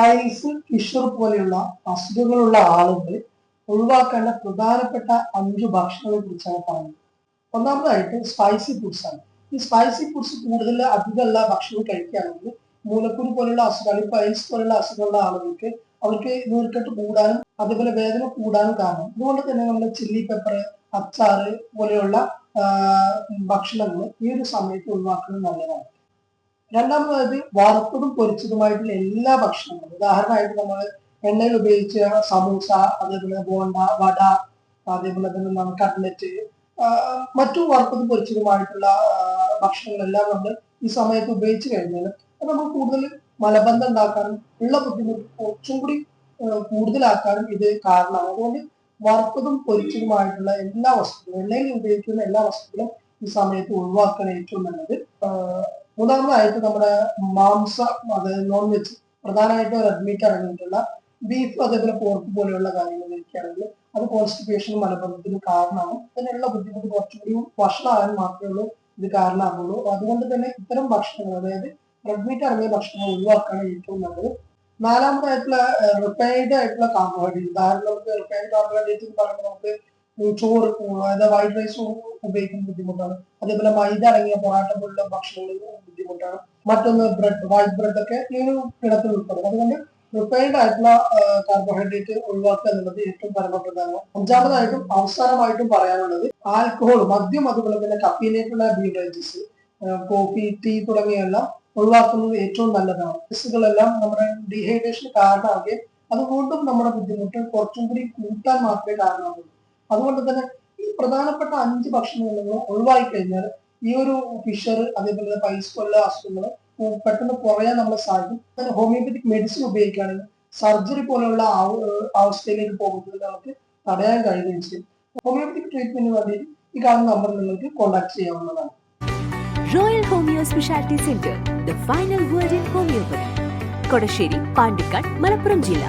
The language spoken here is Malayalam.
പൈൽസ് ഫിഷർ പോലെയുള്ള അസുഖങ്ങളുള്ള ആളുകൾ ഒഴിവാക്കേണ്ട പ്രധാനപ്പെട്ട അഞ്ച് ഭക്ഷണങ്ങളെ കുറിച്ചാണ് പറയുന്നത് ഒന്നാമതായിട്ട് സ്പൈസി ഫുഡ്സ് ആണ്. ഈ സ്പൈസി ഫുഡ്സ് കൂടുതൽ അധികമുള്ള ഭക്ഷണം കഴിക്കുകയാണെങ്കിൽ മൂലക്കുരു പോലെയുള്ള അസുഖങ്ങൾ പൈൽസ് പോലെയുള്ള അസുഖമുള്ള ആളുകൾക്ക് അവർക്ക് നീർക്കെട്ട് കൂടാനും അതുപോലെ വേദന കൂടാനും കാരണം. അതുകൊണ്ട് തന്നെ നമ്മൾ ചില്ലി പെപ്പർ അച്ചാറ് പോലെയുള്ള ഭക്ഷണങ്ങൾ ഈ ഒരു സമയത്ത് ഒഴിവാക്കുന്നത് നല്ലതാണ്. രണ്ടാമതായത് വറുത്തതും പൊരിച്ചതുമായിട്ടുള്ള എല്ലാ ഭക്ഷണങ്ങളും ഉദാഹരണമായിട്ട് നമ്മൾ എണ്ണയിൽ ഉപയോഗിച്ച സമൂസ അതേപോലെ ബോണ്ട വട അതേപോലെ തന്നെ നമ്മൾ കട്ട്ലറ്റ് മറ്റു വറുത്തതും പൊരിച്ചതുമായിട്ടുള്ള ഭക്ഷണങ്ങളെല്ലാം നമ്മൾ ഈ സമയത്ത് ഉപയോഗിച്ച് കഴിഞ്ഞാൽ അത് നമ്മൾ കൂടുതൽ മലബന്ധം ഉണ്ടാക്കാനും ഉള്ള ബുദ്ധിമുട്ട് കുറച്ചും കൂടി കൂടുതലാക്കാനും ഇത് കാരണമാണ് അതുകൊണ്ട് വറുത്തതും പൊരിച്ചതുമായിട്ടുള്ള എല്ലാ വസ്തുക്കളും എണ്ണയിൽ ഉപയോഗിക്കുന്ന എല്ലാ വസ്തുക്കളും ഈ സമയത്ത് ഒഴിവാക്കാൻ ഏറ്റവും നല്ലത്. മൂന്നാമതായിട്ട് നമ്മുടെ മാംസം അതായത് നോൺ വെജ് പ്രധാനമായിട്ടും ഒരു അഡ്മിറ്റ് അടങ്ങിയിട്ടുള്ള ബീഫ് അതേപോലെ പോർക്ക് പോലെയുള്ള കാര്യങ്ങൾ കഴിക്കുകയാണെങ്കിൽ അത് കോൺസ്റ്റിപ്പേഷനും മലബന്ധത്തിന് കാരണമാകും അതിനുള്ള ബുദ്ധിമുട്ട് കുറച്ചുകൂടി വഷളാകാൻ മാത്രമേ ഉള്ളൂ. ഇത് കാരണമാകുള്ളൂ അതുകൊണ്ട് തന്നെ ഇത്തരം ഭക്ഷണങ്ങൾ അതായത് റെഡ് മീറ്റ് അടങ്ങിയ ഭക്ഷണങ്ങൾ ഒഴിവാക്കാണ് ഏറ്റവും നല്ലത്. നാലാമതായിട്ടുള്ള റിഫൈൻഡ് ആയിട്ടുള്ള കാർബോഹൈഡ്രേറ്റ് ധാരണ നമുക്ക് റിഫൈൻഡ് കാർബോഹൈഡ്രേറ്റ് എന്ന് പറയുമ്പോൾ നമുക്ക് ചോറ് അതായത് വൈറ്റ് റൈസ് ഉപയോഗിക്കുന്ന ബുദ്ധിമുട്ടാണ്. അതേപോലെ മൈദ അടങ്ങിയ പൊറാട്ട പോലുള്ള ഭക്ഷണങ്ങൾ ബുദ്ധിമുട്ടാണ്. മറ്റൊന്ന് ബ്രെഡ് വൈറ്റ് ബ്രെഡ് ഒക്കെ ഈ ഒരു ഇടത്തിൽ ഉൾപ്പെടും അതുകൊണ്ട് റിഫൈൻഡ് ആയിട്ടുള്ള കാർബോഹൈഡ്രേറ്റ് ഒഴിവാക്കുക എന്നുള്ളത് ഏറ്റവും പരമപ്രധാനമാണ് അഞ്ചാമതായിട്ടും അവസാനമായിട്ടും പറയാനുള്ളത് ആൽക്കഹോൾ മദ്യം അതുപോലെ തന്നെ കഫീനേറ്റുള്ള ബീവറേജസ് കോഫി ടീ തുടങ്ങിയെല്ലാം ഒഴിവാക്കുന്നത് ഏറ്റവും നല്ലതാണ്. ഡ്രസ്സുകളെല്ലാം നമ്മുടെ ഡീഹൈഡ്രേഷൻ കാരണമാകുകയും അതുകൊണ്ടും നമ്മുടെ ബുദ്ധിമുട്ട് കുറച്ചും കൂടി കൂട്ടാൻ മാത്രമേ കാരണമാകുള്ളൂ. അതുകൊണ്ട് തന്നെ ഈ പ്രധാനപ്പെട്ട അഞ്ച് ഭക്ഷണങ്ങൾ നിങ്ങൾ ഒഴിവാക്കി കഴിഞ്ഞാൽ ഈ ഒരു ഫിഷർ അതേപോലെ പൈസ പോലുള്ള അസുഖങ്ങൾ പെട്ടെന്ന് കുറയാൻ നമ്മളെ സാധിക്കും. ഹോമിയോപ്പത്തിക് മെഡിസിൻ ഉപയോഗിക്കുകയാണെങ്കിൽ സർജറി പോലെയുള്ള അവസ്ഥയിലേക്ക് പോകുന്നത് നമുക്ക് തടയാൻ കഴിയുകയും ചെയ്യും. ഹോമിയോപ്പത്തിക് ട്രീറ്റ്മെന്റിന് വേണ്ടി ഈ കാണുന്ന നമ്പർ നിങ്ങൾക്ക് കോൺടാക്ട് ചെയ്യാവുന്നതാണ്. Royal homeo speciality centre the final word in homeopathy Kodassery Pandikkad Malappuram ജില്ല.